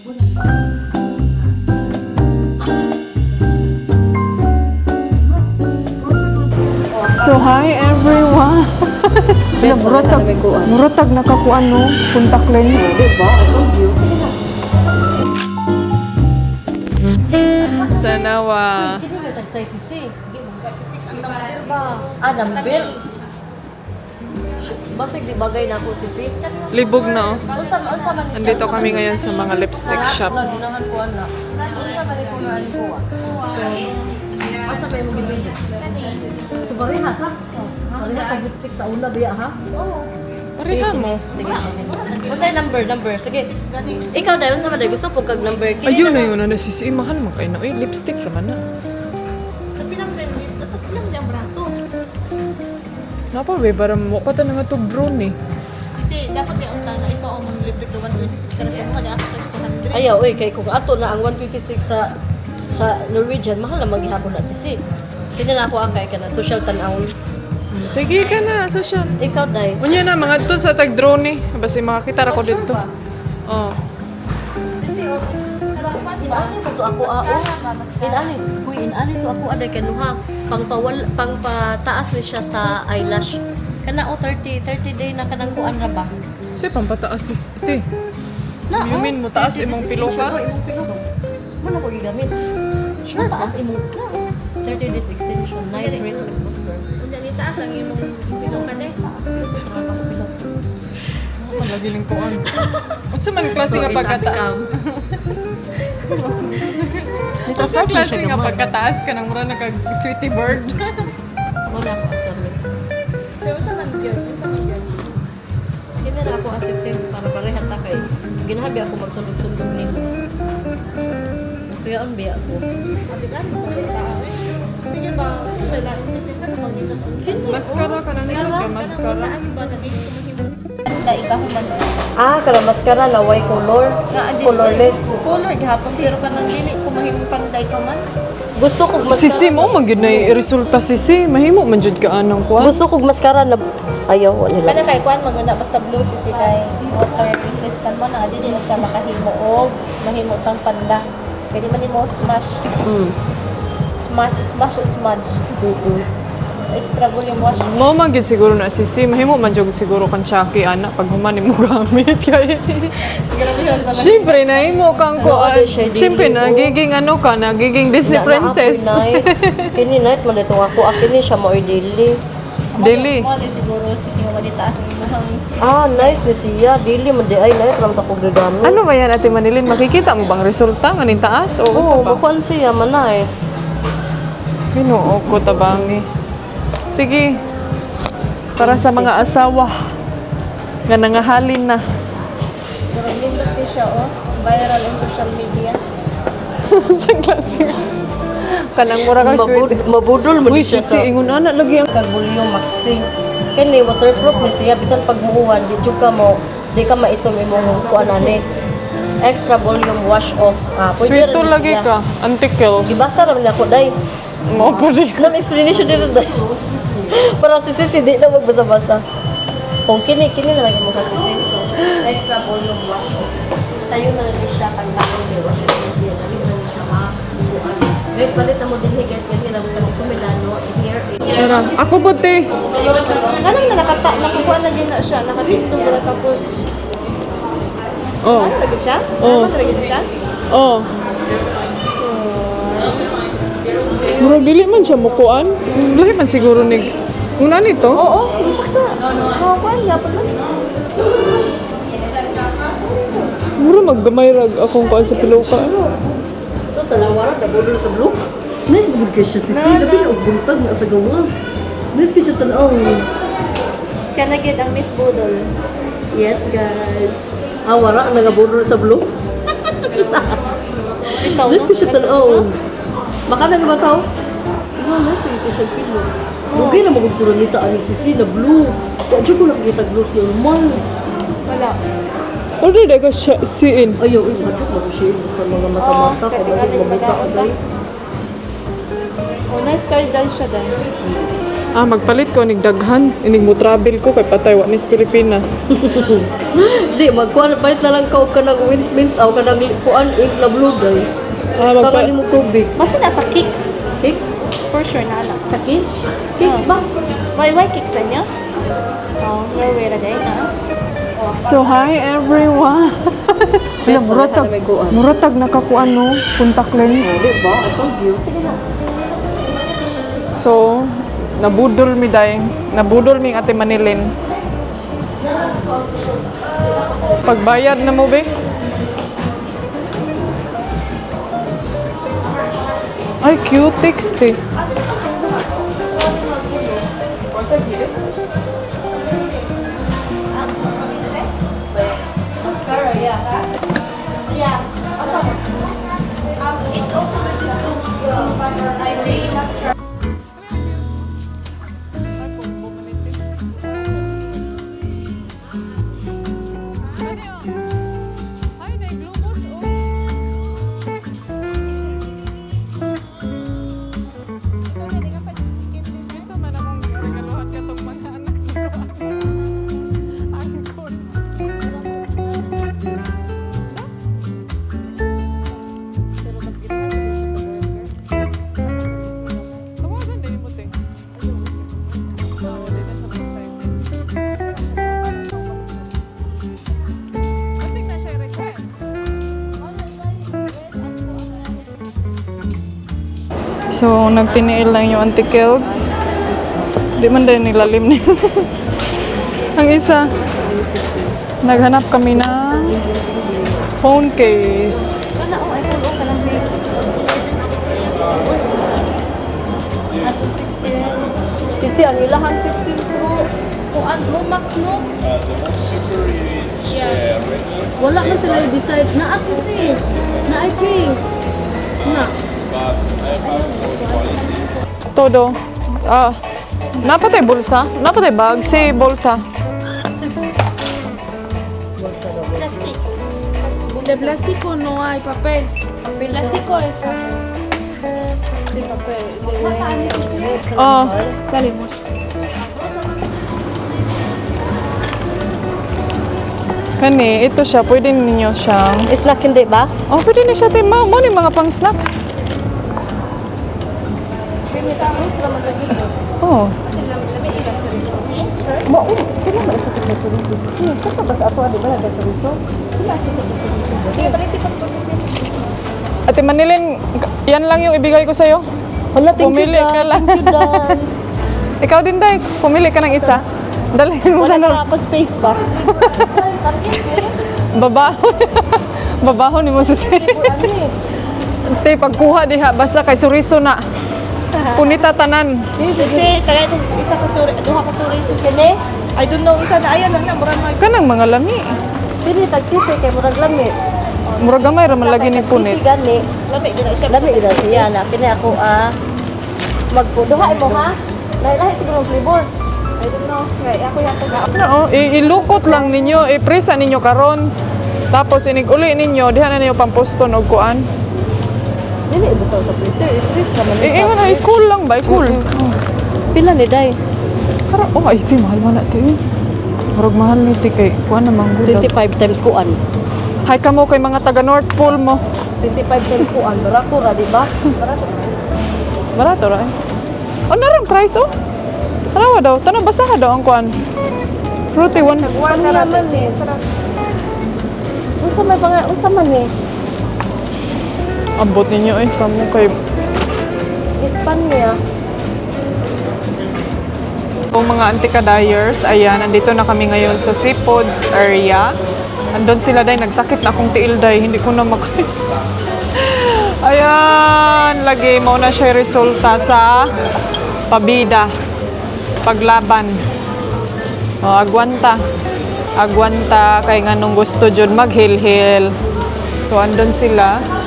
So hi everyone. Best murag pala tag talaga kuan. murag tag nakakuan no, contact lens. Diba? I told you. Tanawa. Hindi mo tagsay sisi. Ah, number. Basig di bagay na ako sisi. Libog na oh. Unsa unsa man Andito kami ngayon sa mga lipstick shop. Ginahan ko ana. Unsa man ko na ko. Asa may mo gibili? So bariha ta. Bariha pag lipstick sa una biya ha? Oo. Pareha mo. Sige. Unsay number number? Sige. Ikaw dahil unsa man dahil gusto po kag number. Ayun na yun na sisi. Eh, mahal man kayo na. Uy, lipstick naman na. Napa be, para mo pa ta nga to drone eh. Kasi dapat yung utang na ikaw ang mag-libre ka 126 sa sa mga dapat ang 200. Ayaw, oy, kay kung ato na ang 126 sa sa Norwegian, mahal na maghihapon na sisi. Kini na ako ang kay kana social tan-awon. Sige ka na, social. Ikaw dai. Unya na, mga to sa tag drone eh. Basta makakita ra ko dito. Oh. Sisi. Inani mo to ako ao. Inani. Uy, inani to ako aday kanuha. Pang pawal pang pataas ni siya sa eyelash. Kana o 30 30 day na kanang kuan ra ba? Kasi pampataas sis. Ite. Na, You oh, mean mo taas 30 imong pilo ka? oh, imong pilo ka. Ano ko gigamit? Sure, taas imo. Na, 30 days extension, night wrinkle booster. Unya ni taas ang imong bilong ka deh. Magaling ko an. Unsa man klase nga pagkataas? Ito Unsa sa klase siya nga gamay. pagkataas ka nang mura nagag sweetie bird? Wala ko internet. So unsa man yun? Unsa man yun? Kini na ako assistant para pareha ta kay. Ginahabi ako magsundog-sundog nimo. Masuyaon biya ako. Abi ka mo sa amin. Sige ba, sa wala sa sipa na mag dito. Mascara ka na nila mascara. Ba na dito ko mahimo. Dai ka human. Ah, kala maskara na white color. Na adi Colorless. Color gihapon pero kanang dili ko mahimo panday ka man. Gusto kog maskara. Sisi mo man gyud resulta sisi. Mahimo man jud ka anang kuan. Gusto kog maskara na ayaw nila. Kada kay kuan maguna basta blue si si kay water resistant man na dili na siya makahimo og mahimo tang panda. Pwede man nimo smash, Mm. smash, smash o smudge. Extra volume wash. Mo man gyud siguro na sisi. Mahimo man jud siguro kan Chucky ana pag human mo gamit kay. Sa Siyempre na imo kang siya, Siyempre ko. nagiging ano ka, nagiging Disney princess. Kini night man dito ako. Akini siya mo daily. Dili. Mo di siguro si singo man taas mo imong Ah, nice ni siya. Dili man di ay night ram ta ko gagamit. Ano ba yan, Ate Manilin? Makikita mo bang resulta? Nganing taas? O Oo, unsa ba? mukuan siya man nice. Hinuo ko tabangi. Sige. Para sa mga asawa nga nangahalin na. Nindot kay siya oh. Viral on social media. sa klase. Kanang mura kang Mabud sweet. mabudol man Uy, siya sisi, sa ingon ana lagi ang kag volume maxing. Kini waterproof ni siya bisan pag muhuan di ka mo di ka maitom imong kuan ani. Extra volume wash off. Ah, sweet to lagi siya. ka. Antikels. Gibasa ra ako dai. Mo po di. Nam explanation dito dai. Para si Sisi di na magbasa-basa. Kung kini kini na lagi mo kasi extra volume wash. Sayo na rin siya kang lakon ni wash. Dali na siya. Guys, palit na mo din hey guys kasi lang sa mga Milano here. Tara. Ako puti. Ganun na nakata nakakuha na din na siya. Nakatintog na tapos Oh. ano lagi siya? Oh. Ano lagi siya? Oh. Mura dili man siya mukuan. Lahi man siguro nig. Una nito? Oo, sakto. Oo, kuan yapon man. Mura maggamay rag akong kuan sa piloka. So sa lawara na budol sa blue. Nice good ka siya Sisi. Labi na buntag na sa gawas. Nice ka siya tanaw. Siya na gid ang Miss Budol. Yes guys. Ah, wala ang nagabudol sa blue. Ito, Nice ka siya tanaw. Baka na ba tao? Oh, nice ka siya pilo. Lugay na magod ko nita ani Sisi na blue. Diyan ko nakikita gloss normal. Wala. Order daga siya siin. Ayaw, ay, hadot mo siya. Basta mga mata-mata. Mabuta magaon ka ta. Oh, nice kayo dahil siya dahil. Ah, magpalit ko nig daghan. Inig mo travel ko kay patay wa nis Pilipinas. Di, magkuhan, palit na lang ka o ka ointment, o ka ng kuan, ink na blue dye. Ah, magpa- mo tubig. Basta nasa kicks. Kicks? For sure na lang. Sakit? Kicks ba? Why, why kicks sa inyo? Oh, where where na? Oh, So hi everyone. Best muratag, pala may kuan. muratag nakakuan no, contact lens. Di ba? I told you. Sige na. So, nabudol mi day. Nabudol mi ang ate Manilin. Pagbayad na mo be? Ay, cute text eh. mascara, yeah. Yes. Um, it's also with this So, nagtiniil lang yung Auntie Kels. Di man dahil nilalim na yun. Ang isa, naghanap kami ng phone case. Oh, oh, kanang may. Ato 16. Sisi, ang ilahang 16 Pro. Kung ang Pro Max, no? Wala man sila i-decide. Na-assist Na-IP. Na. Todo. Ah, napatay bulsa? Napatay bag? Si bulsa. Plastic. De plástico no hay papel. Plástico es. De papel. Oh, Valimos. kani, ito siya. Pwede ninyo siyang... Snack hindi ba? Oh, pwede na siya. Mo mo ni mga pang Oh. Mo, sila man sa tignan sa rito. Hmm, kata ba sa ako, di ba, nagda sa rito? Sila sa rito. Sige, balik tipot ko sa Ate Manilin, yan lang yung ibigay ko sa'yo. Hala, thank Pumili you, ka Dan. lang. Thank you, Dan. Ikaw din, Day. Pumili ka ng isa. Dalhin mo Wala sa na nor. ako space pa. Babaho. Babaho ni mo sa Te, pagkuha diha, basta kay suriso na. Punita tanan. Kasi, kaya itong isa ka suri, duha ka suri so sini. I don't know, isa na, ayan lang na, murang mag... Kanang mga lami. Dili, tagsiti, kay murag lami. Murag gamay ra man lagi ni punit. Gani. Lami, gina siya. Lami, gina siya na. Kini ako, ah, magpuduhay mo, ha? Lahi-lahi siguro ang flavor. I don't know, sige, ako yata na. I- ilukot lang ninyo, ipresa ninyo karon. Tapos inig uli ninyo, diha na ninyo pamposton og kuan. Dili, ibutaw sa freezer. I-freeze naman Eh, ingon na, i-cool lang ba? I-cool. Pila ni Day? Para, oh, ay, ti, mahal man na, ti. Murag mahal ni ti kay, kuan na manggudag. 25 times kuan. Hay ka mo kay mga taga North Pole mo. 25 times kuan. Barato ra, di ba? Barato. Barato ra eh. Oh, narang price oh. Tanawa daw, tanong basaha daw ang kuan. Fruity one. Na naman eh. Sarap. Unsa may pang unsa man ni? Ambot ninyo eh, kamo kay Ispan niya. Kung mga antika-dyers, ayan, nandito na kami ngayon sa seafoods area. Andun sila dahil nagsakit na akong tiil dahil hindi ko na makay. ayan, lagi mo na siya resulta sa pabida, paglaban. O, agwanta. Agwanta kay nga nung gusto jud maghil-hil. So, andun sila.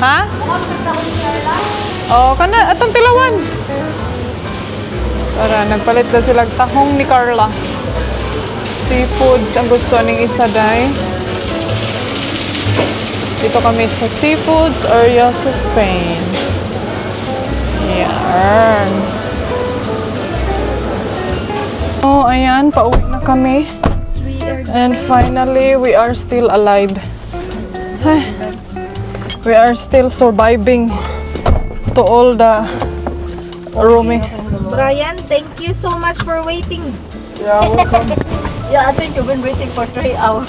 Ha? Oh, kana atong tilawan. Tara, nagpalit na sila tahong ni Carla. Seafoods ang gusto ning isa day. Dito kami sa Seafoods area sa Spain. Yan. Oh, ayan, pauwi na kami. And finally, we are still alive. We are still surviving to all the roaming. Brian, thank you so much for waiting. Yeah, welcome. Yeah, I think you've been waiting for three hours.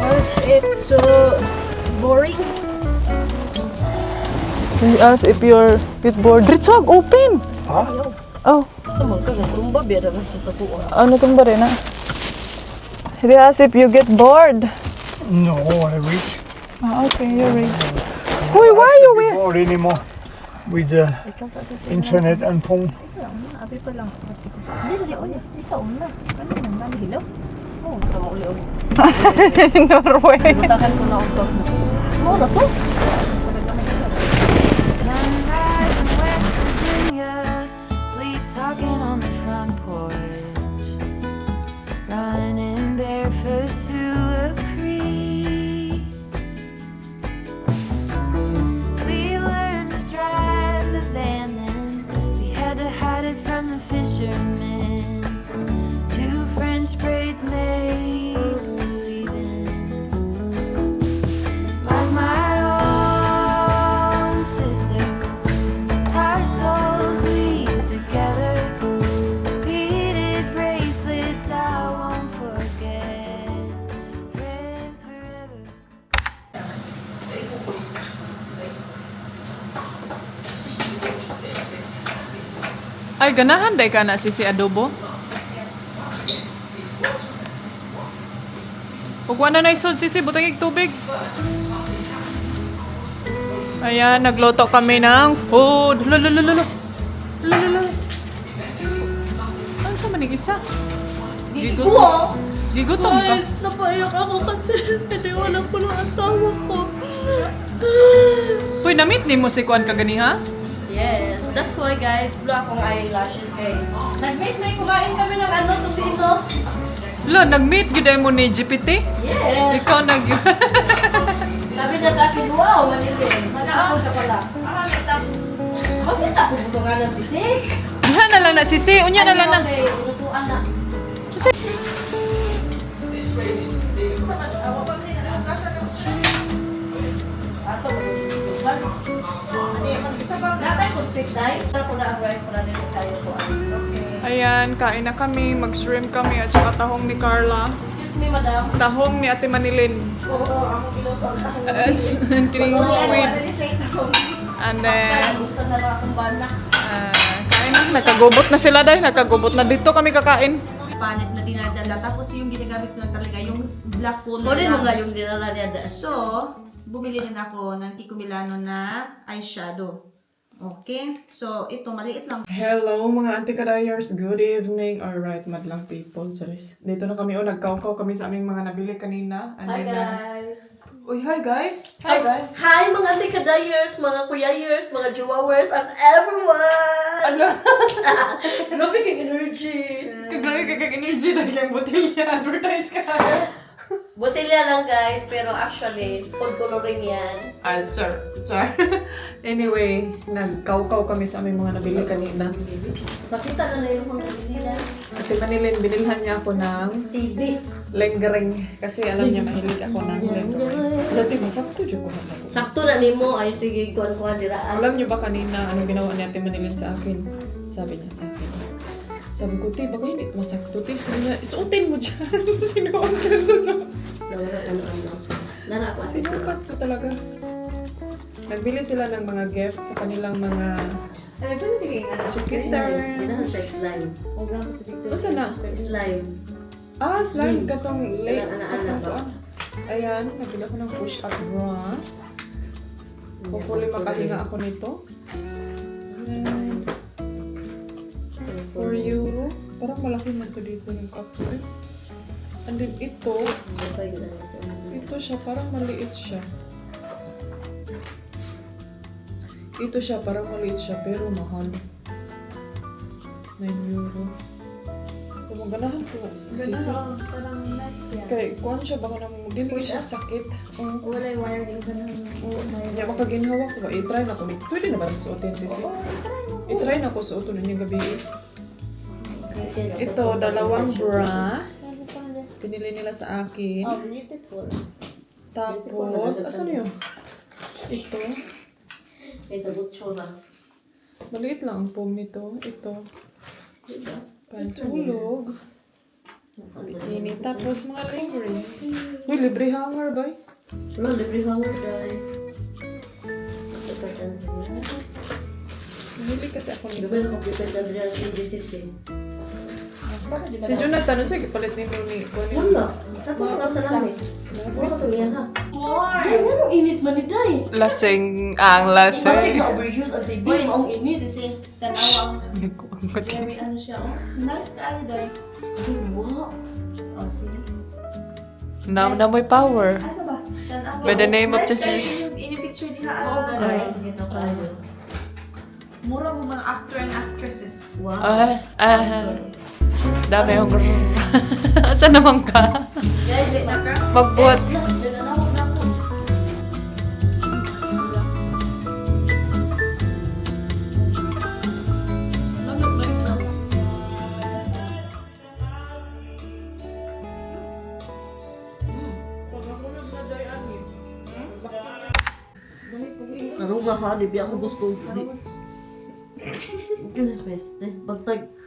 Was it so boring? He asked if you're bit bored. Ritswag, open! Oh, Sama ka na, kumba, biyara na siya sa kuha. ano itong ba rin, ha? He asked if you get bored. No, I reach. Ah, okay, you're right. Uy, why are you with... Bored anymore with the internet and phone. Abi pa lang. Hindi, ulit. Ikaw na. Ano dali hilaw? Oh, sama uli-uli. Norway. Butakan ko na ako. Oh, na to? Ay, ganahan day ka na si si adobo. Ug wala na isod sisi butang ig tubig. Ayan, nagluto kami ng food. Lolo, lolo. Ano sa manig isa? Gigutom. Gigutom ka. Guys, napaiyak ako kasi piniwala ko ng asawa ko. Uy, na-meet ni mo si Kuan kagani ha? Yes, that's why guys, blue akong eyelashes kay. Nag-meet may kumain kami ng ano to sino? Lo, nag-meet gid mo ni GPT? Yes. Ikaw nag Sabi niya sa akin, wow, manilin. Nag-aapon ka pala. Bakit ako butungan ng sisig? Diha na lang na sisi, unya na lang na. Okay, lutuan na. Kong pick dahil. Ako na ang rice para nila tayo ko. Ayan, kain na kami, mag-shrimp kami at saka tahong ni Carla. Excuse me, madam. Tahong ni Ate Manilin. Oo, ako giluto ang tahong. It's sweet. Ano? And then, ah, kain na. Nagkagubot na sila dahil. Nagkagubot na dito kami kakain. palet na dinadala. Tapos yung ginagamit ko lang talaga, yung black color Kunin mo nga yung dinala niya. So, bumili rin ako ng Kiko Milano na eyeshadow. Okay? So, ito, maliit lang. Hello mga Auntie Kadayers. Good evening. Alright, madlang people. Sorry. Dito na kami. Oh, nagkaukaw kami sa aming mga nabili kanina. And Hi then, guys! Uy, hi guys. Hi guys. Hi mga antikadayers, mga kuyayers, mga jowawers, and everyone! Ano? Grabe kang energy! Kagrabe ka kag energy dahil yung botelya. Advertise ka. Botelya lang guys, pero actually, food coloring yan. Sure. Sure. anyway, nagkaukaw kami sa aming mga nabili kanina. Makita na na yung mga nila. Ate Manilin, binilhan niya ako ng TV. lenggering. Kasi alam niya mahilig ako ng lenggering. Dati masakto dyan ko ako. Sakto na nimo ay sige kuan-kuan diraan. Alam niyo ba kanina anong ginawa ni Ate Manilin sa akin? Sabi niya sa akin. Sabi ko, Ti, baka hindi masakto, Ti. Sabi niya, isuotin mo dyan. Sinuot ka sa. Nawala ano ano. Nara ako assist Sinukat ko talaga. Nagbili sila ng mga gift sa kanilang mga Ano ba nabigay nga na? Twitter. Ginahan sa slime. Oh, grabe sa Victor. O, sana? Slime. Ah, slime katong late. Anak, anak, anak katong ba? kuan. Ayan, nabili ako ng push-up bra. Hopefully makahinga ako nito. Nice. For you. Parang malaki man to dito yung cup ko eh. And then ito, ito siya, parang maliit siya. Ito siya, parang maliit siya, pero mahal. 9 euro. Kung maganahan ko, sisi. Parang nice yan. Kay, kuhan siya, baka naman, dili siya sakit. Oo. Wala yung wire din ka ng... Kaya baka ginhawa ko ba, i-try na ko. Pwede na ba na suotin, sisi? I-try na ko suotin na niya gabi. Ito, dalawang bra. Pinili nila sa akin. Oh, beautiful. Tapos, asan yun? Ito. Ito, butchura. Maliit lang ang foam nito. Ito. Diba? Pantulog. Ini. Tapos, mga libre. Uy, libre hanger, boy. Wala, libre hanger dahil. Ito. Bumili kasi ako nito. Gabi na computer ni Andrea ng PDCC. Si Jonathan, ano siya? Palit ni Mami. Wala. Tapos ka sa langit. Wala ka yan ha. Day, anong init man ni Day? Lasing ang Kasi lasing. na-overuse ang TV. Ang init. Sisi, tanawang. Very ano siya. Nice ka, Day. Wow. Oh, see? Now na may power. Asa ba? Tanawa. By the name of Jesus. ini-picture. Oh, ah. guys. Sige na tayo. Mura mo mga actor and actresses. Wow. Ah, ah. Dami yung Saan naman ka? Ka. Magbuhat. Na? Ano nga ha? Di ba ako gusto? Di. Ito peste. Bagtag.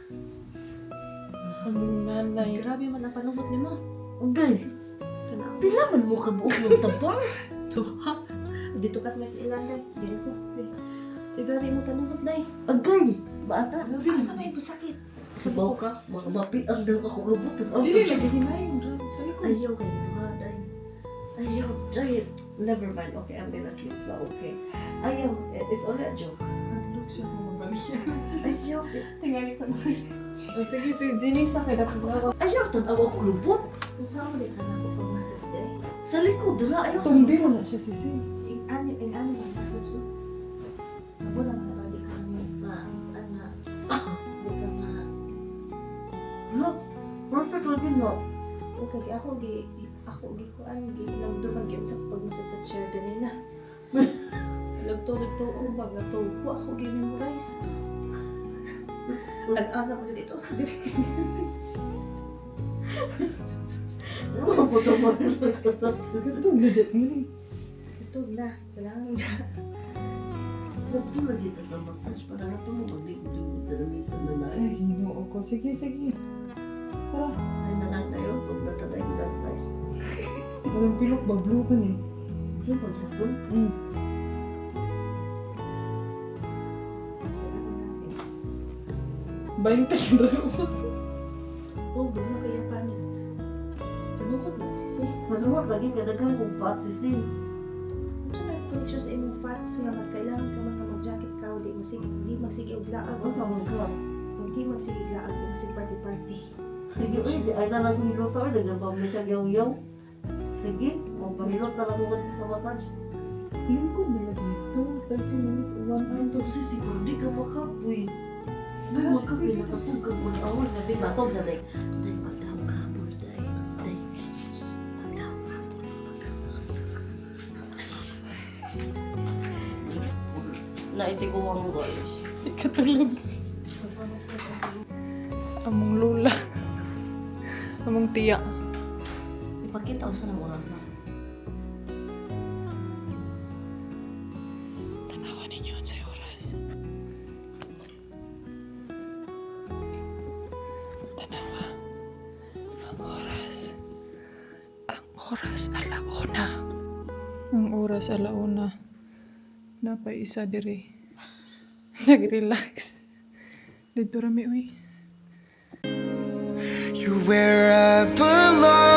Nanay. Grabe man ang panungot ni mo. Okay. Pila man mo ka buok ng tabang? Tuha. Dito kas may ilan day. Dili ko. Eh, grabe mo panungot day. Agay! Bata. Asa may busakit? Sabaw ka. Mga mapiang daw ako lubot. Dili lagi. Grabe ko. Ayaw kayo mga day. Ayaw. Day. Never mind. Okay, I'm gonna sleep na. Okay. Ayaw. It's only a joke. Look siya siya. Ayaw. Tingali ko na. Oh, sige, si Ginny sa kaya dapat Ayaw. Tanaw ako lubot. Kung saan mo di ka na ko pang message day? Sa likod. Dala. Ayaw. sa Tumbi mo na siya, sisi. Ing ano, ing ano yung message mo? Abo lang na di ka na ma, ana, di ka ma, No. Perfect living no. okay, ako gi, ako gi ko an, gi nagduman gyud sa pag-message sa share ganina. Lagto-lagto o bag na ko ako gi memorize. Nag-ana mo dito dito. Ano po ito mo rin? Ito, legit mo ni. Ito na, kailangan niya. Ito na dito sa massage para na maglikod-likod sa lamisan na Ay, nais. ginoo ko. Sige, sige. Tara. Ay, nalang tayo. Itong natatay-ilan tayo. Walang pilok ba? Blue pa ni. Ano ba ito? Mm. Bayin tayo na Oh, bugna kaya panit. Panukot mo, sisi. Maluwag lagi kadagang kung fat si Sin. Ito na picture sa imong fats nga magkailangan ka ka mag-jacket ka o di magsige, di magsige og laag. Ano sa mga ka? Hindi magsige laag, di magsige party-party. Sige, uy, di ay na lang hilot ako. Dagan pa mo siya yaw-yaw. Sige, magpahilot na lang mo sa massage. Lingkod nila dito. 30 minutes, 1 hour. Kasi siguro di ka makapoy. Di Makapoy, sige. nakatugag mo na ako. Nabi matog na day. Day, pagdaw ka mo, day. Day, pagdaw ka mo. Naitiguang guys. Katulog. Among lula. Among tiya. Ipakita ko sa ng oras oras alauna. Ang oras alauna. Napay isa dire. Nag-relax. Dito rami uy. You're where I belong.